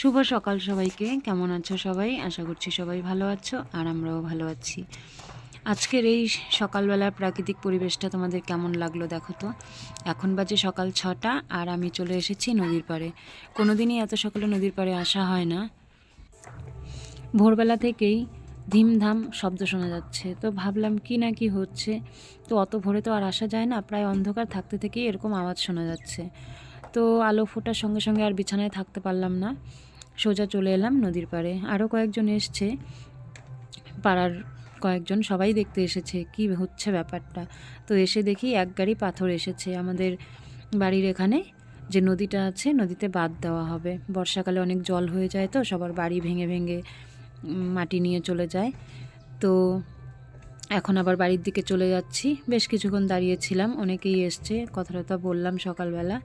শুভ সকাল সবাইকে। কেমন আছো সবাই? আশা করছি সবাই ভালো আছো, আর আমরাও ভালো আছি। আজকের এই সকালবেলার প্রাকৃতিক পরিবেশটা তোমাদের কেমন লাগল দেখো তো। এখন বাজে সকাল ছটা, আর আমি চলে এসেছি নদীর পাড়ে। কোনোদিনই এত সকালে নদীর পাড়ে আসা হয় না। ভোরবেলা থেকেই ধিমধাম শব্দ শোনা যাচ্ছে। তো ভাবলাম কি না কি হচ্ছে। তো অত ভোরে তো আর আসা যায় না, প্রায় অন্ধকার থাকতে থেকেই এরকম আওয়াজ শোনা যাচ্ছে। তো আলো ফোটার সঙ্গে সঙ্গে আর বিছানায় থাকতে পারলাম না। সোজা চলে এলাম নদীর পাড়ে। আরও কয়েকজন এসছে। পাড়ার কয়েকজন সবাই দেখতে এসেছে। কি হচ্ছে ব্যাপারটা? তো এসে দেখি এক গাড়ি পাথর এসেছে। আমাদের বাড়ির এখানে যে নদীটা আছে, নদীতে বাদ দেওয়া হবে। বর্ষাকালে অনেক জল হয়ে যায় তো, সবার বাড়ি ভেঙে ভেঙে মাটি নিয়ে চলে যায়। তো এখন আবার বাড়ির দিকে চলে যাচ্ছি। বেশ কিছুক্ষণ দাঁড়িয়েছিলাম অনেকেই এসছে। কথা টথা বললাম সকালবেলা।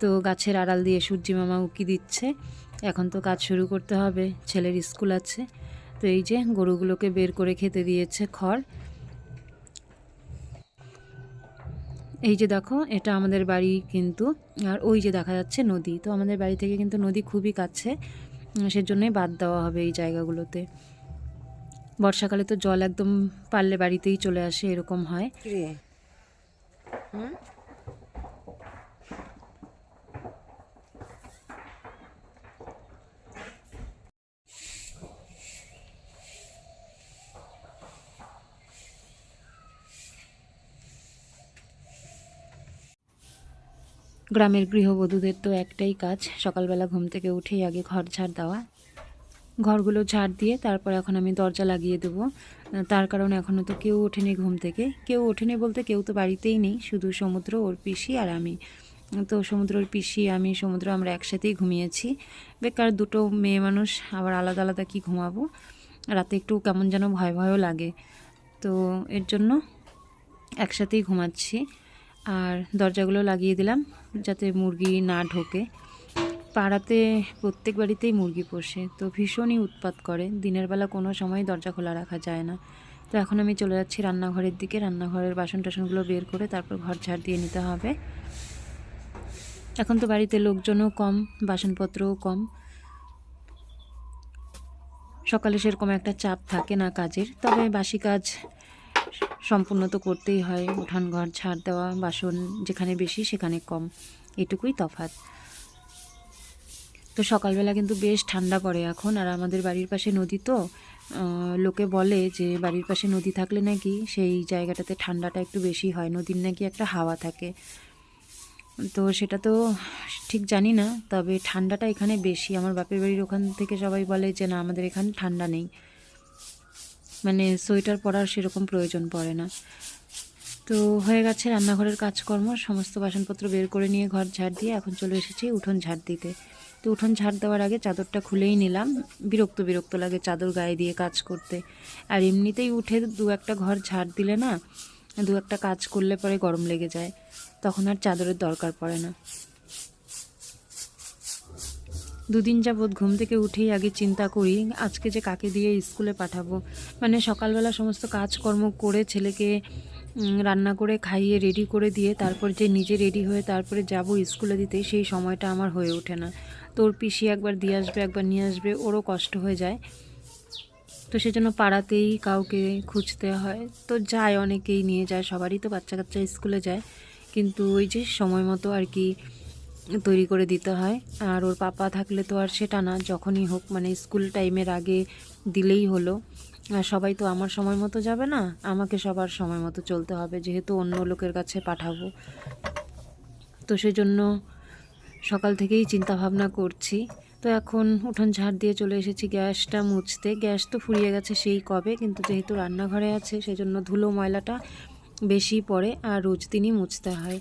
তো গাছের আড়াল দিয়ে সূর্যি মামা উকি দিচ্ছে। এখন তো কাজ শুরু করতে হবে, ছেলের স্কুল আছে। তো এই যে গরুগুলোকে বের করে খেতে দিয়েছে খড়। এই যে দেখো, এটা আমাদের বাড়ি কিন্তু, আর ওই যে দেখা যাচ্ছে নদী। তো আমাদের বাড়ি থেকে কিন্তু নদী খুবই কাছে, সেজন্যই বাদ দেওয়া হবে এই জায়গাগুলোতে। বর্ষাকালে তো জল একদম পারলে বাড়িতেই চলে আসে, এরকম হয়। হুম? গ্রামের গৃহবধূদের তো একটাই কাজ, সকালবেলা ঘুম থেকে উঠেই আগে ঘর ঝাড় দেওয়া। ঘরগুলো ঝাড় দিয়ে তারপর এখন আমি দরজা লাগিয়ে দেবো। তার কারণ এখনও তো কেউ ওঠেনি ঘুম থেকে। কেউ ওঠেনি বলতে কেউ তো বাড়িতেই নেই, শুধু সমুদ্র, ওর পিসি আর আমি। তো সমুদ্রর পিসি, আমি, সমুদ্র, আমরা একসাথেই ঘুমিয়েছি। বেকার দুটো মেয়ে মানুষ, আবার আলাদা আলাদা কি ঘুমাবো? রাতে একটু কেমন যেন ভয় ভয়ও লাগে। তো এর জন্য একসাথেই ঘুমাচ্ছি। আর দরজাগুলো লাগিয়ে দিলাম যাতে মুরগি না ঢোকে। পাড়াতে প্রত্যেক বাড়িতেই মুরগি পোষে, তো ভীষণই উৎপাত করে। দিনের বেলা কোনো সময় দরজা খোলা রাখা যায় না। তো এখন আমি চলে যাচ্ছি রান্নাঘরের দিকে। রান্নাঘরের বাসন টাসনগুলো বের করে তারপর ঘর ঝাড় দিয়ে নিতে হবে। এখন তো বাড়িতে লোকজনও কম, বাসনপত্রও কম। সকালে সেরকম একটা চাপ থাকে না কাজের, তবে বাসি কাজ সম্পূর্ণ তো করতেই হয়। উঠান ঘর ছাড় দেওয়া, বাসন যেখানে বেশি সেখানে কম। এটুকুই তফাৎ। তো সকালবেলা কিন্তু বেশ ঠান্ডা পড়ে এখন। আর আমাদের বাড়ির পাশে নদী তো। লোকে বলে যে বাড়ির পাশে নদী থাকলে নাকি সেই জায়গাটাতে ঠান্ডাটা একটু বেশি হয়। নদীর নাকি একটা হাওয়া থাকে। তো সেটা তো ঠিক জানি না। তবে ঠান্ডাটা এখানে বেশি। আমার বাপের বাড়ির ওখান থেকে সবাই বলে যে, না, আমাদের এখানে ঠান্ডা নেই। মানে সোয়েটার পরার সেরকম প্রয়োজন পড়ে না। তো হয়ে গেছে রান্নাঘরের কাজকর্ম, সমস্ত বাসনপত্র বের করে নিয়ে ঘর ঝাড় দিয়ে এখন চলে এসেছি উঠোন ঝাড় দিতে। তো উঠোন ঝাড় দেওয়ার আগে চাদরটা খুলেই নিলাম, বিরক্ত বিরক্ত লাগে চাদর গায়ে দিয়ে কাজ করতে। আর এমনিতেই উঠে দু একটা ঘর ঝাড় দিলে না, দু একটা কাজ করলে পরে গরম লেগে যায়, তখন আর চাদরের দরকার পড়ে না। দুদিন যাবৎ ঘুম থেকে উঠেই আগে চিন্তা করি, আজকে যে কাকে দিয়ে স্কুলে পাঠাবো। মানে সকালবেলা সমস্ত কাজকর্ম করে ছেলেকে রান্না করে খাইয়ে রেডি করে দিয়ে তারপর যে নিজে রেডি হয়ে তারপরে যাব স্কুলে দিতে, সেই সময়টা আমার হয়ে ওঠে না। তোর পিসি একবার দিয়ে আসবে, একবার নিয়ে আসবে, ওরও কষ্ট হয়ে যায়। তো সেজন্য পাড়াতেই কাউকে খুঁজতে হয়। তো যায় অনেকেই, নিয়ে যায়, সবারই তো বাচ্চা কাচ্চা স্কুলে যায়। কিন্তু ওই যে সময় মতো আর কি তৈরি করে দিতে হয়। আর ওর পাপা থাকলে তো আর সেটা না যখনই হোক মানে স্কুল টাইমের আগে দিলেই হলো। আর সবাই তো আমার সময় মতো যাবে না, আমাকে সবার সময় মতো চলতে হবে, যেহেতু অন্য লোকের কাছে পাঠাবো। তো সেজন্য সকাল থেকেই চিন্তা ভাবনা করছি। তো এখন উঠোন ঝাড় দিয়ে চলে এসেছি গ্যাসটা মুছতে। গ্যাস তো ফুরিয়ে গেছে সেই কবে, কিন্তু যেহেতু রান্নাঘরে আছে, সেজন্য ধুলো ময়লাটা বেশি পড়ে, আর রোজ দিনই মুছতে হয়।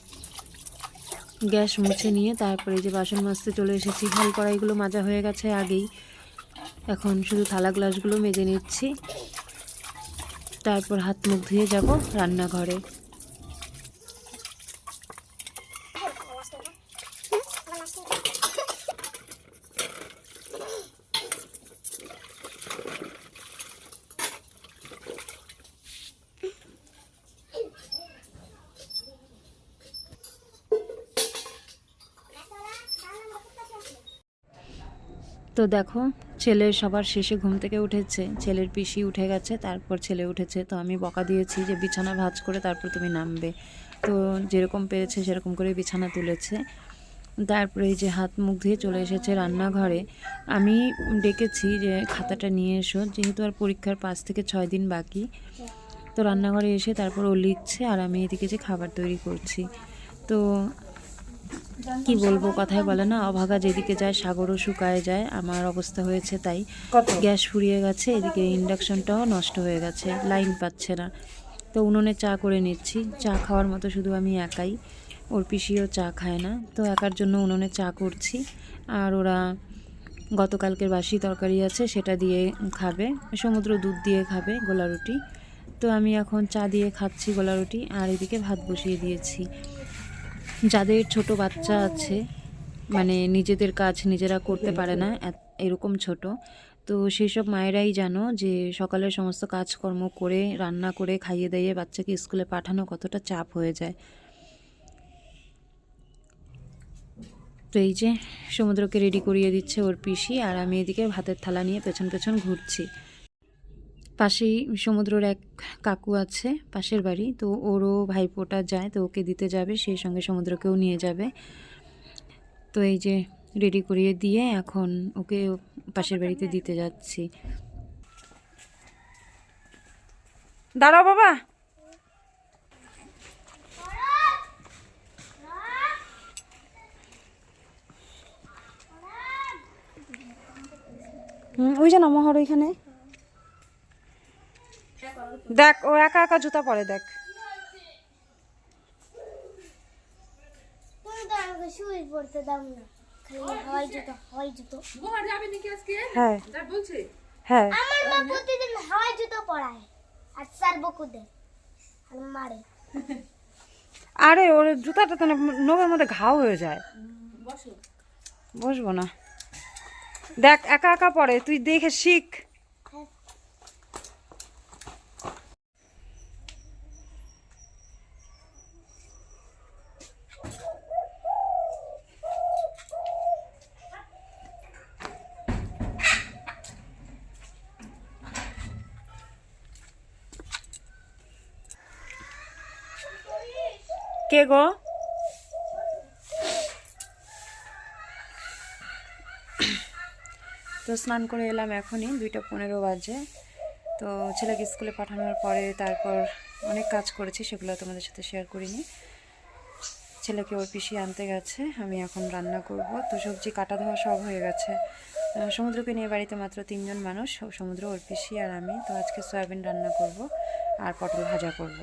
গ্যাস মুছে নিয়ে তারপরে যে বাসন মাজতে চলে এসেছি। হাল কড়াইগুলো মাজা হয়ে গেছে আগেই। এখন শুধু থালা গ্লাসগুলো মেজে নিচ্ছি। তারপর হাত মুখ ধুয়ে যাব রান্নাঘরে। তো দেখো, ছেলে সবার শেষে ঘুম থেকে উঠেছে। ছেলের পিসি উঠে গেছে, তারপর ছেলে উঠেছে। তো আমি বকা দিয়েছি যে, বিছানা ভাঁজ করে তারপর তুমি নামবে। তো যেরকম পেরেছে, সেরকম করে বিছানা তুলেছে। তারপরে এই যে হাত মুখ ধুয়ে চলে এসেছে রান্নাঘরে। আমি ডেকেছি যে, খাতাটা নিয়ে এসো। যেহেতু আর পরীক্ষার পাঁচ থেকে ছয় দিন বাকি, তো রান্নাঘরে এসে তারপর ও লিখছে আর আমি এদিকে যে খাবার তৈরি করছি। তো কি বলব কথায় বলে না অভাগা যেদিকে যায় সাগরও শুকায় যায় আমার অবস্থা হয়েছে তাই। গ্যাস ফুরিয়ে গেছে এদিকে ইন্ডাকশনটাও নষ্ট হয়ে গেছে লাইন পাচ্ছে না। তো উনুনে চা করে নিচ্ছি চা খাওয়ার মতো শুধু আমি একাই ওর পিসিও চা খায় না। তো একার জন্য উনুনে চা করছি আর ওরা গতকালকের বাসি তরকারি আছে সেটা দিয়ে খাবে সমুদ্র দুধ দিয়ে খাবে গোলা রুটি। তো আমি এখন চা দিয়ে খাচ্ছি গোলা রুটি আর এদিকে ভাত বসিয়ে দিয়েছি। যাদের ছোট বাচ্চা আছে মানে নিজেদের কাজ নিজেরা করতে পারে না এরকম ছোট। তো সেই সব মায়েরাই জানো যে সকালের সমস্ত কাজকর্ম করে, রান্না করে, খাইয়ে দাইয়ে বাচ্চাকে স্কুলে পাঠানো কতটা চাপ হয়ে যায়। তো এই যে সমুদ্রকে রেডি করিয়ে দিচ্ছে ওর পিসি, আর আমি এদিকে ভাতের থালা নিয়ে পেছন পেছন ঘুরছি। পাশেই সমুদ্রর এক কাকু আছে পাশের বাড়ি। তো ওরও ভাইপোটা যায় তো ওকে দিতে যাবে সেই সঙ্গে সমুদ্রকেও নিয়ে যাবে। তো এই যে রেডি করিয়ে দিয়ে এখন ওকে পাশের বাড়িতে দিতে যাচ্ছি। দাঁড়াও বাবা। হুম, ওই যে না মহর ওইখানে। দেখ ও একা একা জুতা পরে দেখ। হ্যাঁ হ্যাঁ আরে ওর জুতাটা তো নোবের মধ্যে ঘাও হয়ে যায়। বসবো না। দেখ একা একা পরে তুই দেখে শিখ। কে গো তো স্নান করে এলাম এখনই, দুইটা পনেরো বাজে। তো ছেলেকে স্কুলে পাঠানোর পরে তারপর অনেক কাজ করেছি, সেগুলো তোমাদের সাথে শেয়ার করিনি। ছেলেকে ওর পিসি আনতে গেছে, আমি এখন রান্না করব। তো সবজি কাটা ধোয়া সব হয়ে গেছে। সমুদ্রকে নিয়ে বাড়িতে মাত্র তিনজন মানুষ, সমুদ্র, ওর পিসি আর আমি। তো আজকে সয়াবিন রান্না করব আর পটল ভাজা করব।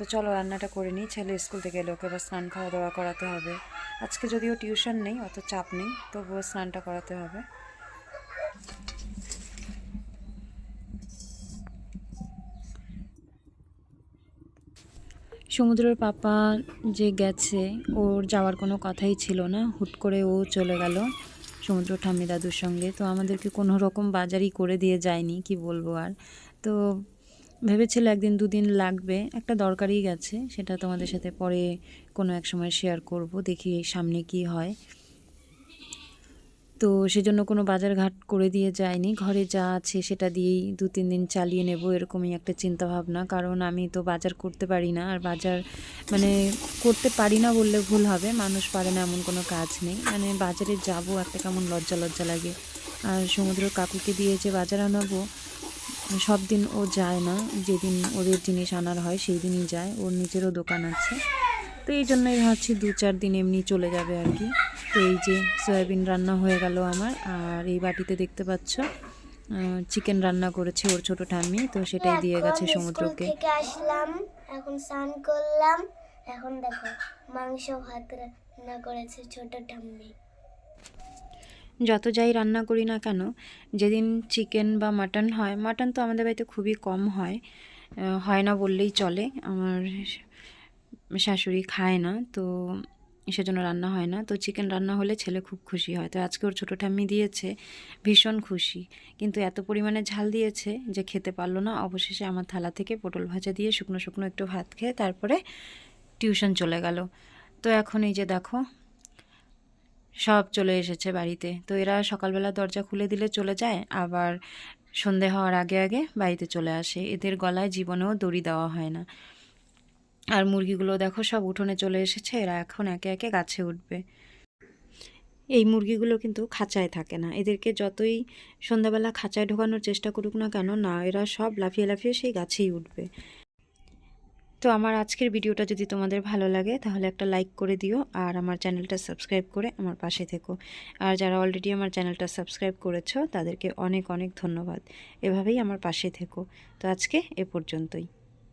তো চলো রান্নাটা করে নিই। ছেলে স্কুল থেকে এলে, ওকে এবার স্নান খাওয়া দাওয়া করাতে হবে। আজকে যদিও টিউশন নেই, অত চাপ নেই, তবুও স্নানটা করাতে হবে। সমুদ্রের পাপা যে গেছে, ওর যাওয়ার কোনো কথাই ছিল না। হুট করে ও চলে গেল, সমুদ্র ঠাম্মি দাদুর সঙ্গে। তো আমাদেরকে কোনো রকম বাজারই করে দিয়ে যায়নি, কি বলব আর। তো ভেবেছিল একদিন দুদিন লাগবে, একটা দরকারই গেছে, সেটা তোমাদের সাথে পরে কোনো এক সময় শেয়ার করব, দেখি সামনে কি হয়। তো সেজন্য কোনো বাজার ঘাট করে দিয়ে যায়নি ঘরে যা আছে সেটা দিয়েই দু তিন দিন চালিয়ে নেব, এরকমই একটা চিন্তা ভাবনা কারণ আমি তো বাজার করতে পারি না, আর বাজার মানে করতে পারি না বললে ভুল হবে, মানুষ পারে না এমন কোনো কাজ নেই। মানে বাজারে যাব, একটা কেমন লজ্জা লজ্জা লাগে। আর সমুদ্র কাকুকে দিয়ে যে বাজার আনাবো সব দিন ও যায় না যেদিন ওদের জিনিস আনার হয় সেই দিনই যায় ওর নিজেরও দোকান আছে। তো এই জন্যই ভাবছি দু চার দিন এমনি চলে যাবে আর কি। তো এই যে সয়াবিন রান্না হয়ে গেল আমার আর এই বাটিতে দেখতে পাচ্ছ চিকেন রান্না করেছে ওর ছোট ঠাম্মি তো সেটাই দিয়ে গেছে সমুদ্রকে। আসলাম এখন স্নান করলাম এখন দেখো মাংস ভাত রান্না করেছে ছোট ঠাম্মি। যত যাই রান্না করি না কেন, যেদিন চিকেন বা মাটন হয় মাটন তো আমাদের বাড়িতে খুবই কম হয় হয় না বললেই চলে। আমার শাশুড়ি খায় না, তো সেজন্য রান্না হয় না। তো চিকেন রান্না হলে ছেলে খুব খুশি হয়। তো আজকে ওর ছোটো ঠাম্মি দিয়েছে, ভীষণ খুশি। কিন্তু এত পরিমাণে ঝাল দিয়েছে যে খেতে পারল না। অবশেষে আমার থালা থেকে পটল ভাজা দিয়ে শুকনো শুকনো একটু ভাত খেয়ে তারপরে টিউশন চলে গেল। তো এখন এই যে দেখো সব চলে এসেছে বাড়িতে। তো এরা সকালবেলা দরজা খুলে দিলে চলে যায়, আবার সন্ধে হওয়ার আগে আগে বাড়িতে চলে আসে। এদের গলায় জীবনেও দড়ি দেওয়া হয় না। আর মুরগিগুলো দেখো সব উঠোনে চলে এসেছে, এরা এখন একে একে গাছে উঠবে। এই মুরগিগুলো কিন্তু খাঁচায় থাকে না। এদেরকে যতই সন্ধ্যাবেলা খাঁচায় ঢোকানোর চেষ্টা করুক না কেন, না, এরা সব লাফিয়ে লাফিয়ে সেই গাছেই উঠবে। তো আমার আজকের ভিডিওটা যদি তোমাদের ভালো লাগে, তাহলে একটা লাইক করে দিও আর আমার চ্যানেলটা সাবস্ক্রাইব করে আমার পাশে থেকো। আর যারা অলরেডি আমার চ্যানেলটা সাবস্ক্রাইব করেছ, তাদেরকে অনেক অনেক ধন্যবাদ। এভাবেই আমার পাশে থেকো। তো আজকে এ পর্যন্তই।